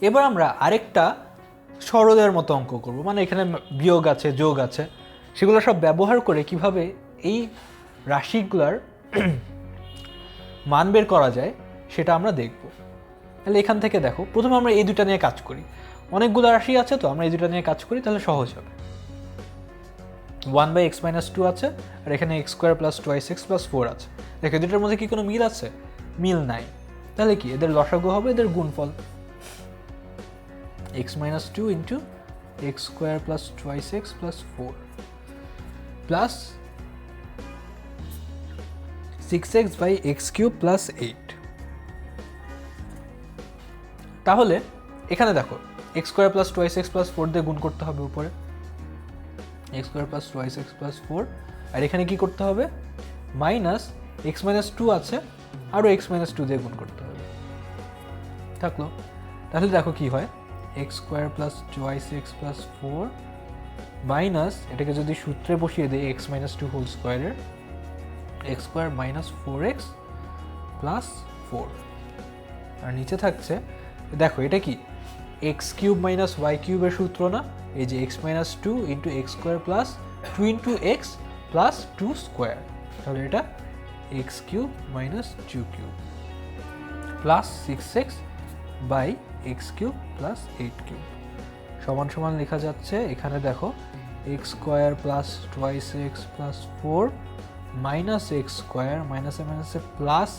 এবার আমরা আরেকটা সরলের মতো অঙ্ক করব। মানে এখানে বিয়োগ আছে, যোগ আছে। সেগুলো সব ব্যবহার করে কীভাবে এই রাশিগুলার মান বের করা যায় সেটা আমরা দেখব। তাহলে এখান থেকে দেখো, প্রথমে আমরা এই দুটা নিয়ে কাজ করি। অনেকগুলো রাশি আছে তো, আমরা এই দুটা নিয়ে কাজ করি, তাহলে সহজ হবে। One by x minus two আছে, আর এখানে x square plus twice x plus four আছে। দেখো দুটার মধ্যে কি কোনো মিল আছে? মিল নাই। তাহলে কি, এদের লসাগু হবে, এদের গুণফল। X minus two into x square plus twice x plus four plus six x by x cube plus eight তাহলে এখানে দেখো x square plus twice x plus four দিয়ে গুণ করতে হবে উপরে। X square plus twice x plus four আর এখানে কি করতে হবে? মাইনাস এক্স মাইনাস টু আছে আরও এক্স মাইনাস টু দিয়ে গুণ করতে হবে। থাকল। তাহলে দেখো কি হয়। X square plus twice x plus four minus এটাকে যদি সূত্রে বসিয়ে দেয় এক্স মাইনাস টু হোল স্কোয়ারের x square minus four x plus four আর নিচে থাকছে, দেখো, এটা কি? এক্স কিউব মাইনাস ওয়াই কিউবের সূত্র না? এই যে x minus two into x square plus two into x plus two square তাহলে এটা x cube minus two cube plus six x by x cube plus eight cube. সমান সমান লেখা যাচ্ছে, এখানে দেখো, x square plus twice x plus four minus x square, মাইনাসে মাইনাসে plus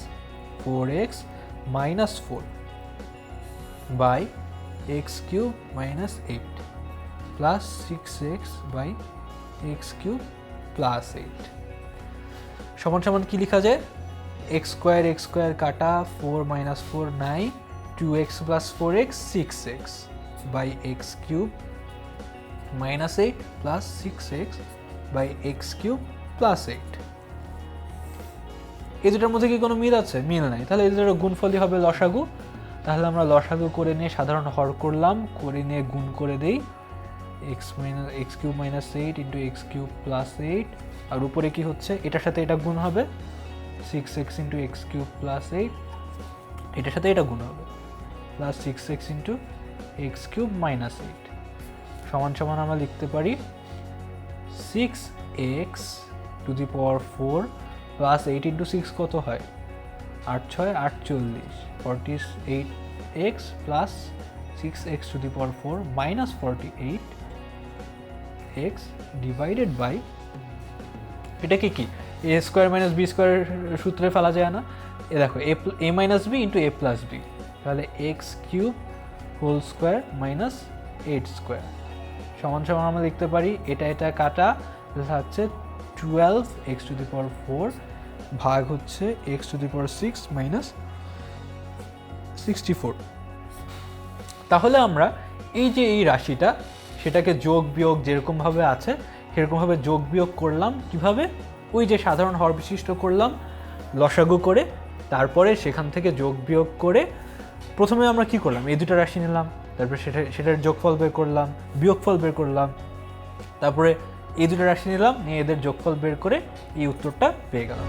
four x minus four by x cube minus eight plus six x by x cube plus eight. সমান সমান কি লেখা যায়? এক্স স্কোয়ার এক্স স্কোয়ার কাটা, four minus four nine two x plus four x six x by x cube minus eight plus six x by x cube plus eight এই দুটার মধ্যে কি কোনো মিল আছে? মিল নাই। তাহলে এই দুটোর গুণফলই হবে লসাগু। তাহলে আমরা লসাগু করে নিয়ে সাধারণ হর করলাম, করে নিয়ে গুণ করে দেই x minus x cube minus eight into x cube plus eight আর উপরে কি হচ্ছে? এটার সাথে এটা গুণ হবে। Six x into x cube plus eight এটার সাথে এটা গুণ হবে। Plus six x into x cube minus eight সমান সমান আমরা লিখতে পারি six x to the power four plus eight into six কত হয়? আট ছয় আটচল্লিশ। Forty eight x plus six x to the power four minus forty eight x divided by এটাকে কি a square minus b square সূত্রে ফেলা যায় না। এ দেখো a a minus b into a plus b তাহলে x cube whole square minus eight square সমান সমান আমরা লিখতে পারি, এটা এটা কাটা হচ্ছে twelve x to the power four ভাগ হচ্ছে x to the power six minus sixty four তাহলে আমরা এই যে এই রাশিটা, সেটাকে যোগ বিয়োগ যেরকমভাবে আছে সেরকমভাবে যোগ বিয়োগ করলাম কীভাবে? ওই যে সাধারণ হর বিশিষ্ট করলাম, লসাগু করে, তারপরে সেখান থেকে যোগ বিয়োগ করে প্রথমে আমরা কি করলাম? এই দুটো রাশি নিলাম, তারপরে সেটা, সেটার যোগফল বের করলাম, বিয়োগফল বের করলাম, তারপরে এই দুটো রাশি নিলাম, নিয়ে এদের যোগফল বের করে এই উত্তরটা পেয়ে গেলাম।